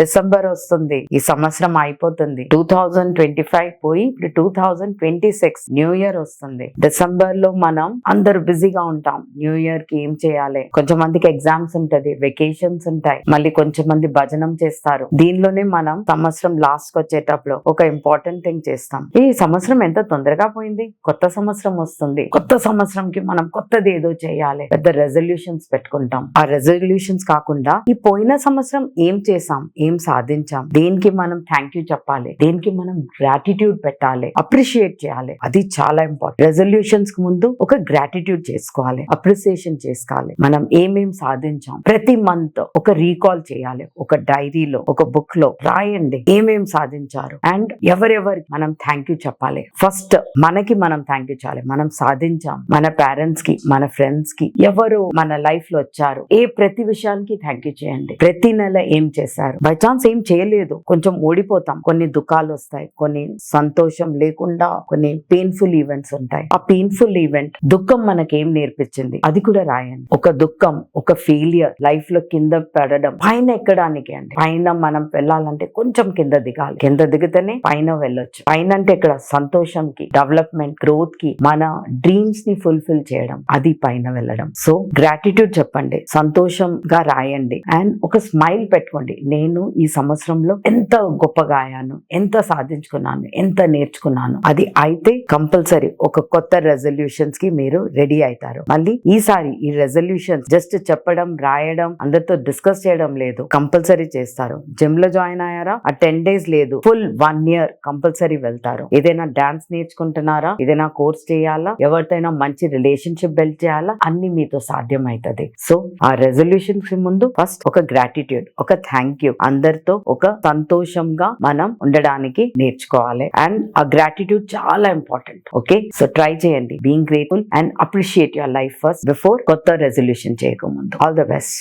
December వస్తుంది. ఈ సంవత్సరం అయిపోతుంది. టూ థౌజండ్ ట్వంటీ ఫైవ్ పోయి ఇప్పుడు two thousand twenty six new year వస్తుంది. డిసెంబర్లో మనం అందరు బిజీగా ఉంటాం. న్యూ ఇయర్కి ఏం చేయాలి? కొంచెం మందికి ఎగ్జామ్స్ ఉంటది వెకేషన్స్ ఉంటాయి. మళ్ళీ కొంచెం మంది భజనం చేస్తారు. దీనిలోనే మనం సంవత్సరం లాస్ట్కి వచ్చేటప్పుడు ఒక ఇంపార్టెంట్ థింగ్ చేస్తాం. ఈ సంవత్సరం ఎంత తొందరగా పోయింది? కొత్త సంవత్సరం వస్తుంది. కొత్త సంవత్సరం కి మనం కొత్తది ఏదో చేయాలి. పెద్ద రెజల్యూషన్స్ పెట్టుకుంటాం. ఆ రెజల్యూషన్స్ కాకుండా ఈ పోయిన సంవత్సరం ఏం చేసాం ఏం సాధించాం? దేనికి మనం థ్యాంక్ యూ చెప్పాలి? దేనికి మనం గ్రాటిట్యూడ్ పెట్టాలి? అప్రిషియేట్ చేయాలి? అది చాలా ఇంపార్టెంట్ రెజల్యూషన్స్కి ముందు ఒక గ్రాటిట్యూడ్ చేసుకోవాలి. అప్రిసియేషన్ చేసుకోవాలి. మనం ఏమేం సాధించాం? ప్రతి మంత్ ఒక రీకాల్ చేయాలి. ఒక డైరీలో ఒక బుక్లో రాయండి. ఏమేం సాధించారు? అండ్ ఎవరెవరికి మనం థ్యాంక్ యూ చెప్పాలి? ఫస్ట్ మనకి మనం థ్యాంక్ యూ చేయాలి. మనం సాధించాం. మన పేరెంట్స్కి మన ఫ్రెండ్స్కి ఎవరు మన లైఫ్లో వచ్చారు? ఏ ప్రతి విషయానికి థ్యాంక్ యూ చేయండి. ప్రతి నెల ఏం చేశారు? బై ఛాన్స్ ఏం చేయలేదు. కొంచెం ఓడిపోతాం. కొన్ని దుఃఖాలు వస్తాయి. కొన్ని సంతోషం లేకుండా కొన్ని పెయిన్ఫుల్ ఈవెంట్స్ ఉంటాయి. ఆ పెయిన్ఫుల్ ఈవెంట్ దుఃఖం మనకేం నేర్పించింది? అది కూడా రాయండి. ఒక దుఃఖం ఒక ఫెయిలియర్ లైఫ్లో కింద పడడం పైన ఎక్కడానికి అండి? పైన మనం వెళ్ళాలంటే కొంచెం కింద దిగాలి. కింద దిగితేనే పైన వెళ్ళొచ్చు. పైన అంటే ఇక్కడ సంతోషం కి డెవలప్మెంట్ గ్రోత్కి మన డ్రీమ్స్ని ఫుల్ఫిల్ చేయడం అది పైన వెళ్ళడం. సో గ్రాటిట్యూడ్ చెప్పండి. సంతోషంగా రాయండి. అండ్ ఒక స్మైల్ పెట్టుకోండి. నేను ఈ సంవత్సరంలో ఎంత గొప్పగా అయ్యాను ఎంత సాధించుకున్నాను ఎంత నేర్చుకున్నాను. అది అయితే కంపల్సరీ ఒక కొత్త రెజల్యూషన్స్కి మీరు రెడీ అవుతారు. మళ్ళీ ఈసారి ఈ రెజల్యూషన్స్ జస్ట్ చెప్పడం రాయడం అందరితో డిస్కస్ చేయడం లేదు కంపల్సరీ చేస్తారు. జిమ్లో జాయిన్ అయ్యారా? ఆ టెన్ డేస్ లేదు ఫుల్ వన్ ఇయర్ కంపల్సరీ వెళ్తారు. ఏదైనా డాన్స్ నేర్చుకుంటున్నారా? ఏదైనా కోర్స్ చేయాలా? ఎవరితోనైనా మంచి రిలేషన్షిప్ బిల్డ్ చేయాలా? అన్ని మీతో సాధ్యం అవుతుంది సో ఆ రెజల్యూషన్కి ముందు ఫస్ట్ ఒక గ్రాటిట్యూడ్ ఒక థ్యాంక్ యూ అందరితో ఒక సంతోషంగా మనం ఉండడానికి నేర్చుకోవాలి. అండ్ ఆ గ్రాటిట్యూడ్ చాలా ఇంపార్టెంట్ ఓకే సో ట్రై చేయండి. Being grateful and appreciate your life first before కొత్త రెజల్యూషన్ చేయకముందు. All the best